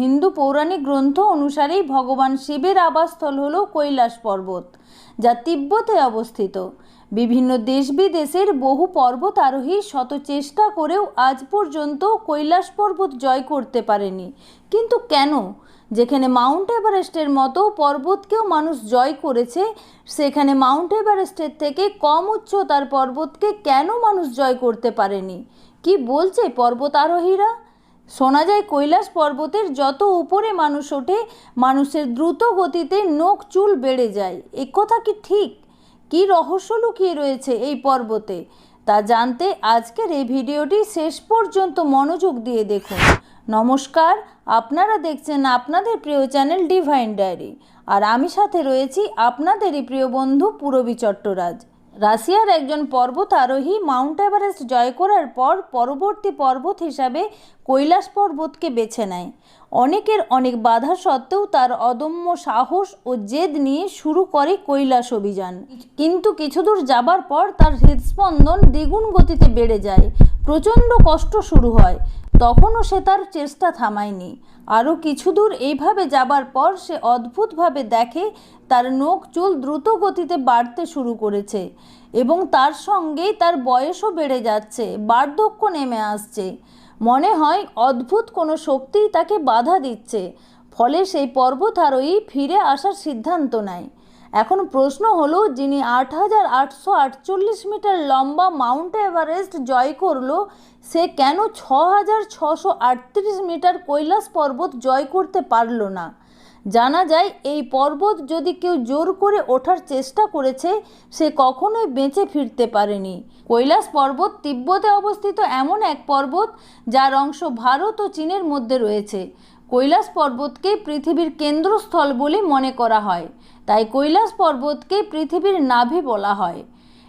হিন্দু পৌরাণিক গ্রন্থ অনুসারেই ভগবান শিবের আবাসস্থল হল কৈলাস পর্বত, যা তিব্বতে অবস্থিত। বিভিন্ন দেশ বিদেশের বহু পর্বত আরোহী শত চেষ্টা করেও আজ পর্যন্ত কৈলাস পর্বত জয় করতে পারেনি। কিন্তু কেন? যেখানে মাউন্ট এভারেস্টের মতো পর্বতকেও মানুষ জয় করেছে, সেখানে মাউন্ট এভারেস্টের থেকে কম উচ্চতার পর্বতকে কেন মানুষ জয় করতে পারেনি? কি বলছে পর্বত আরোহীরা? শোনা যায়, কৈলাস পর্বতের যত উপরে মানুষ ওঠে, মানুষের দ্রুত গতিতে নখ চুল বেড়ে যায়। এ কথা কি ঠিক? কি রহস্য লুকিয়ে রয়েছে এই পর্বতে? তা জানতে আজকের এই ভিডিওটি শেষ পর্যন্ত মনোযোগ দিয়ে দেখুন। নমস্কার, আপনারা দেখছেন আপনাদের প্রিয় চ্যানেল ডিভাইন ডায়েরি। আর আমি সাথে রয়েছি আপনাদেরই প্রিয় বন্ধু পুরবী চট্টরাজ। রাশিয়ার একজন পর্বত আরোহী মাউন্ট এভারেস্ট জয় করার পর পরবর্তী পর্বত হিসাবে কৈলাস পর্বতকে বেছে নেয়। অনেকের অনেক বাধা সত্ত্বেও তার অদম্য সাহস ও জেদ নিয়ে শুরু করে কৈলাস অভিযান। কিন্তু কিছু দূর যাবার পর তার হৃদস্পন্দন দ্বিগুণ গতিতে বেড়ে যায়। প্রচণ্ড কষ্ট শুরু হয়। তখনও সে তার চেষ্টা থামায়নি। আরও কিছু দূর এইভাবে যাবার পর সে অদ্ভুতভাবে দেখে তার নখ চুল দ্রুত গতিতে বাড়তে শুরু করেছে এবং তার সঙ্গেই তার বয়সও বেড়ে যাচ্ছে, বার্ধক্য নেমে আসছে। মনে হয় অদ্ভুত কোনো শক্তিই তাকে বাধা দিচ্ছে, ফলে সেই পর্বতারোহী ফিরে আসার সিদ্ধান্ত নেয়। এখন প্রশ্ন হলো, যিনি আট হাজার আটশো আটচল্লিশ মিটার লম্বা মাউন্ট এভারেস্ট জয় করল, সে কেন ছ হাজার ছশো আটত্রিশ মিটার কৈলাস পর্বত জয় করতে পারল না? জানা যায়, এই পর্বত যদি কেউ জোর করে ওঠার চেষ্টা করেছে, সে কখনোই বেঁচে ফিরতে পারেনি। কৈলাস পর্বত তিব্বতে অবস্থিত এমন এক পর্বত, যার অংশ ভারত ও চীনের মধ্যে রয়েছে। কৈলাস পর্বতকে পৃথিবীর কেন্দ্রস্থল বলে মনে করা হয়। তাই কৈলাস পর্বতকে পৃথিবীর নাভি বলা হয়।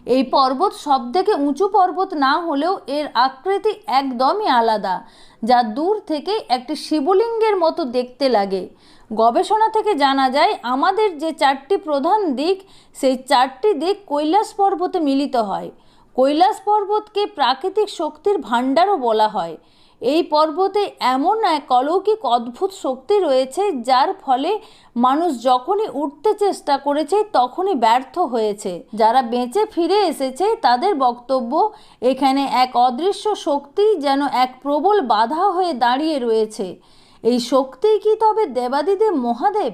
এই পর্বত সব থেকে উঁচু পর্বত না হলেও এর আকৃতি একদমই আলাদা, যা দূর থেকে একটি শিবলিঙ্গের মতো দেখতে লাগে। গবেষণা থেকে জানা যায়, আমাদের যে চারটি প্রধান দিক, সেই চারটি দিক কৈলাস পর্বতে মিলিত হয়। কৈলাস পর্বতকে প্রাকৃতিক শক্তির ভাণ্ডারও বলা হয়। এই পর্বতে এমন এক অলৌকিক অদ্ভুত শক্তি রয়েছে যার ফলে মানুষ যখনই উঠতে চেষ্টা করেছে তখনই ব্যর্থ হয়েছে। যারা বেঁচে ফিরে এসেছে তাদের বক্তব্য, এখানে এক অদৃশ্য শক্তি যেন এক প্রবল বাধা হয়ে দাঁড়িয়ে রয়েছে। এই শক্তি কি তবে দেবাদিদেব মহাদেব?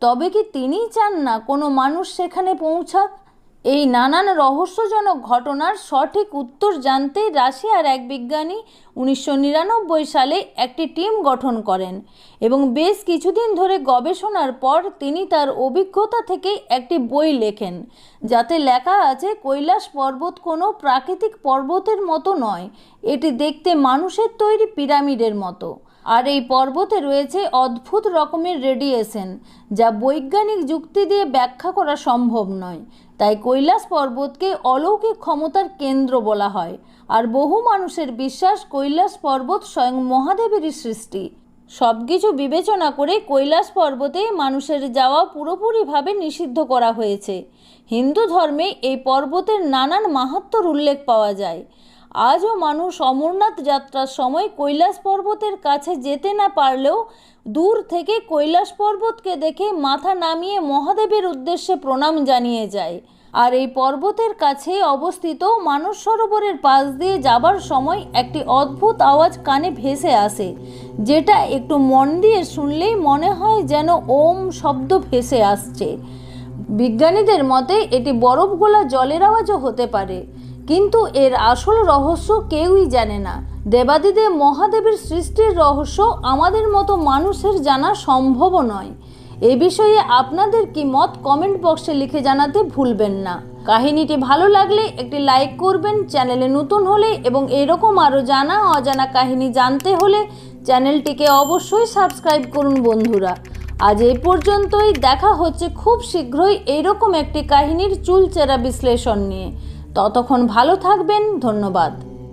তবে কি তিনিই চান না কোনো মানুষ সেখানে পৌঁছাক? এই নানান রহস্যজনক ঘটনার সঠিক উত্তর জানতে রাশিয়ার এক বিজ্ঞানী উনিশশো নিরানব্বই সালে একটি টিম গঠন করেন এবং বেশ কিছুদিন ধরে গবেষণার পর তিনি তার অভিজ্ঞতা থেকে একটি বই লেখেন, যাতে লেখা আছে, কৈলাস পর্বত কোনো প্রাকৃতিক পর্বতের মতো নয়, এটি দেখতে মানুষের তৈরি পিরামিডের মতো। আর এই পর্বতে রয়েছে অদ্ভুত রকমের রেডিয়েশন, যা বৈজ্ঞানিক যুক্তি দিয়ে ব্যাখ্যা করা সম্ভব নয়। তাই কৈলাস পর্বতকে অলৌকিক ক্ষমতার কেন্দ্র বলা হয়। আর বহু মানুষের বিশ্বাস কৈলাস পর্বত স্বয়ং মহাদেবেরই সৃষ্টি। সব কিছু বিবেচনা করে কৈলাস পর্বতে মানুষের যাওয়া পুরোপুরিভাবে নিষিদ্ধ করা হয়েছে। হিন্দু ধর্মে এই পর্বতের নানান মাহাত্মর উল্লেখ পাওয়া যায়। আজও মানুষ অমরনাথ যাত্রার সময় কৈলাস পর্বতের কাছে যেতে না পারলেও দূর থেকে কৈলাস পর্বতকে দেখে মাথা নামিয়ে মহাদেবের উদ্দেশ্যে প্রণাম জানিয়ে যায়। আর এই পর্বতের কাছে অবস্থিত মানস সরোবরের পাশ দিয়ে যাবার সময় একটি অদ্ভুত আওয়াজ কানে ভেসে আসে, যেটা একটু মন দিয়ে শুনলেই মনে হয় যেন ওম শব্দ ভেসে আসছে। বিজ্ঞানীদের মতে এটি বরফ গোলা জলের আওয়াজও হতে পারে। কিন্তু এর আসল রহস্য কেউই জানে না। দেবাদিদেব মহাদেবের সৃষ্টির রহস্য আমাদের মতো মানুষের জানা সম্ভবও নয়। এ বিষয়ে আপনাদের কি মত কমেন্ট বক্সে লিখে জানাতে ভুলবেন না। কাহিনীটি ভালো লাগলে একটি লাইক করবেন, চ্যানেলে নতুন হলে এবং এরকম আরও জানা অজানা কাহিনী জানতে হলে চ্যানেলটিকে অবশ্যই সাবস্ক্রাইব করুন বন্ধুরা। আজ এই পর্যন্তই, দেখা হচ্ছে খুব শীঘ্রই এইরকম একটি কাহিনীর চুলচেরা বিশ্লেষণ নিয়ে। ততক্ষণ ভালো থাকবেন ধন্যবাদ।